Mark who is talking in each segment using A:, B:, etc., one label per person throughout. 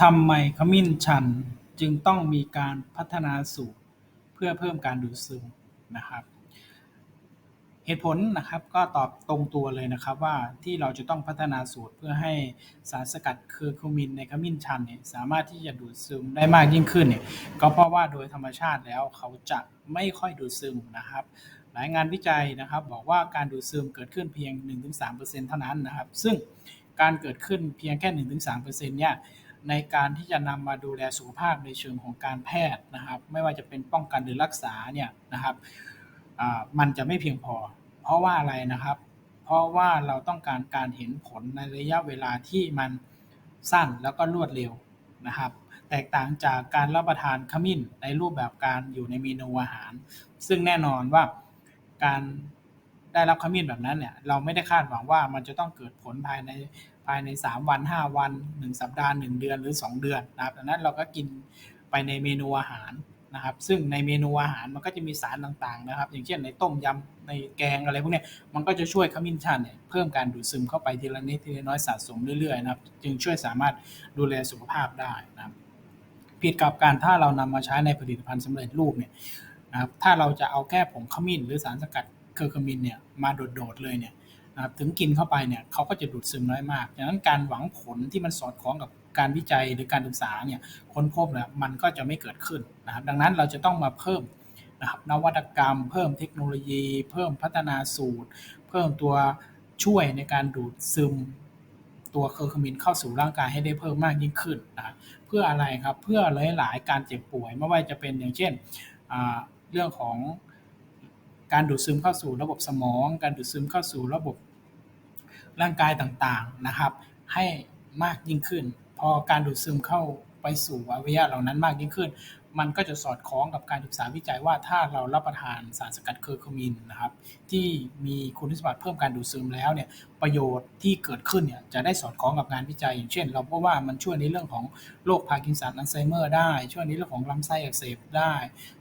A: ทำไมขมิ้นชันจึงต้องมีการพัฒนาสูตรเพื่อเพิ่มการดูดซึมนะครับเหตุผลนะครับก็ตอบตรงตัวเลยนะครับว่าที่เราจะต้องพัฒนาสูตรเพื่อให้สารสกัดเคอร์คูมินในขมิ้นชันเนี่ยสามารถที่จะดูดซึมได้มากยิ่งขึ้นเนี่ยก็เพราะว่าโดยธรรมชาติแล้วเขาจะไม่ค่อยดูดซึมนะครับ หลายงานวิจัยนะครับบอกว่าการดูดซึมเกิดขึ้นเพียง 1-3%เท่านั้นนะครับ ซึ่งการเกิดขึ้นเพียงแค่ 1-3%เนี่ย ในการที่จะนำมาดูแลสุขภาพในเชิงของการแพทย์นะครับ ไม่ว่าจะเป็นป้องกันหรือรักษาเนี่ยนะครับมันจะไม่เพียงพอ เพราะว่าอะไรนะครับ เพราะว่าเราต้องการการเห็นผลในระยะเวลาที่มันสั้นแล้วก็รวดเร็วนะครับ แตกต่างจากการรับประทานขมิ้นในรูปแบบการอยู่ในเมนูอาหาร ซึ่งแน่นอนว่าการได้รับขมิ้นแบบนั้นเนี่ยเราไม่ได้คาดหวังว่ามันจะต้องเกิดผลภายใน ภายใน 3 วัน 5 วัน 1 สัปดาห์ 1 เดือนหรือ 2 เดือนนะครับดังนั้นเราก็กินไปในเมนูอาหารนะครับ ซึ่งในเมนูอาหารมันก็จะมีสารต่างๆนะครับ อย่างเช่นในต้มยำในแกงอะไรพวกนี้มันก็จะช่วยขมิ้นชันเนี่ยเพิ่มการดูดซึมเข้าไปทีละนิดทีละน้อยสะสมเรื่อยๆนะครับ จึงช่วยสามารถดูแลสุขภาพได้นะครับผิดกับการถ้าเรานำมาใช้ในผลิตภัณฑ์สำเร็จรูปเนี่ยนะครับถ้าเราจะเอาแค่ผงขมิ้นหรือสารสกัดเคอร์คามินเนี่ยมาโดดๆเลยเนี่ย นะครับถึงกินเข้าไปเนี่ยเขาก็จะดูดซึมน้อยมากดังนั้นการหวังผลที่มันสอดคล้องกับการวิจัยหรือการศึกษาเนี่ยค้นพบเนี่ยมันก็จะไม่เกิดขึ้นนะครับดังนั้นเราจะต้องมาเพิ่มนะครับนวัตกรรม เพิ่มเทคโนโลยี เพิ่มพัฒนาสูตร เพิ่มตัวช่วยในการดูดซึม ตัวเคอร์คามินเข้าสู่ร่างกายให้ได้เพิ่มมากยิ่งขึ้นนะเพื่ออะไรครับเพื่อหลายๆ การเจ็บป่วยไม่ว่าจะเป็นอย่างเช่นเรื่องของ การดูดซึมเข้าสู่ระบบสมอง การดูดซึมเข้าสู่ระบบร่างกายต่างๆนะครับ ให้มากยิ่งขึ้น พอการดูดซึมเข้าไปสู่อวัยวะเหล่านั้นมากยิ่งขึ้น มันก็จะสอดคล้องกับการศึกษาวิจัยว่าถ้าเรารับประทานสารสกัดเคอร์คมินนะครับที่มีคุณสมบัติเพิ่มการดูดซึมแล้วเนี่ยประโยชน์ที่เกิดขึ้นเนี่ยจะได้สอดคล้องกับงานวิจัย อย่างเช่น เราพบว่ามันช่วยในเรื่องของโรคพาร์กินสันอัลไซเมอร์ได้ ช่วยในเรื่องของลำไส้อักเสบได้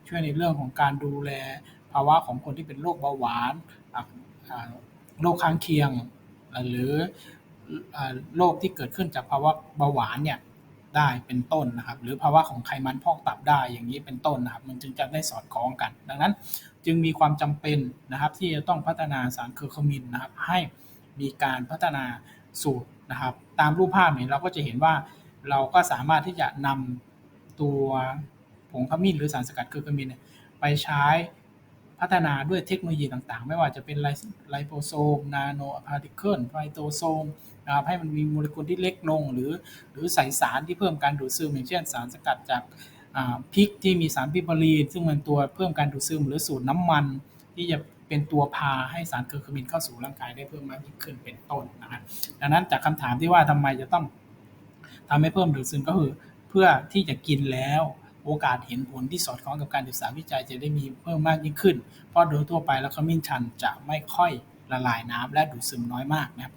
A: ช่วยในเรื่องของการดูแล ภาวะของคนที่เป็นโรคเบาหวานโรคข้างเคียง หรือโรคที่เกิดขึ้นจากภาวะเบาหวานเนี่ยได้เป็นต้นนะครับ หรือภาวะของไขมันพอกตับได้อย่างนี้เป็นต้นนะครับ มันจึงจะได้สอดคล้องกัน ดังนั้น จึงมีความจำเป็นนะครับ ที่จะต้องพัฒนาสารเคอร์คามินนะครับ ให้มีการพัฒนาสูตรนะครับ ตามรูปภาพนี้เราก็จะเห็นว่าเราก็สามารถที่จะนำตัวผงขมิ้นหรือสารสกัดเคอร์คามินไปใช้ พัฒนาด้วยเทคโนโลยีต่างๆ ไม่ว่าจะเป็นไลโปโซม นาโนพาร์ติเคิลไฟโตโซมนะครับให้มันมีโมเลกุลที่เล็กลง หรือหรือใส่สารที่เพิ่มการดูดซึมอย่างเช่นสารสกัดจากพริกที่มีสารพิบรีน ซึ่งมันตัวเพิ่มการดูดซึมหรือสูตรน้ำมัน ที่จะเป็นตัวพาให้สารเคอร์คูมินเข้าสู่ร่างกายได้เพิ่มมากยิ่งขึ้นเป็นต้นนะครับดังนั้นจากคำถามที่ว่าทำไมจะต้องทำให้เพิ่มดูดซึมก็คือเพื่อที่จะกินแล้ว โอกาสเห็นผลที่สอดคล้องกับการศึกษาวิจัยจะได้มีเพิ่มมากยิ่งขึ้น เพราะโดยทั่วไปแล้วขมิ้นชันจะไม่ค่อยละลายน้ำและดูดซึมน้อยมากนะครับ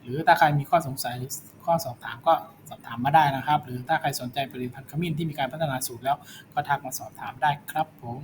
A: หรือถ้าใครมีข้อสงสัยหรือข้อสอบถามก็สอบถามมาได้นะครับ หรือถ้าใครสนใจผลิตภัณฑ์ขมิ้นที่มีการพัฒนาสูตรแล้วก็ทักมาสอบถามได้ครับผม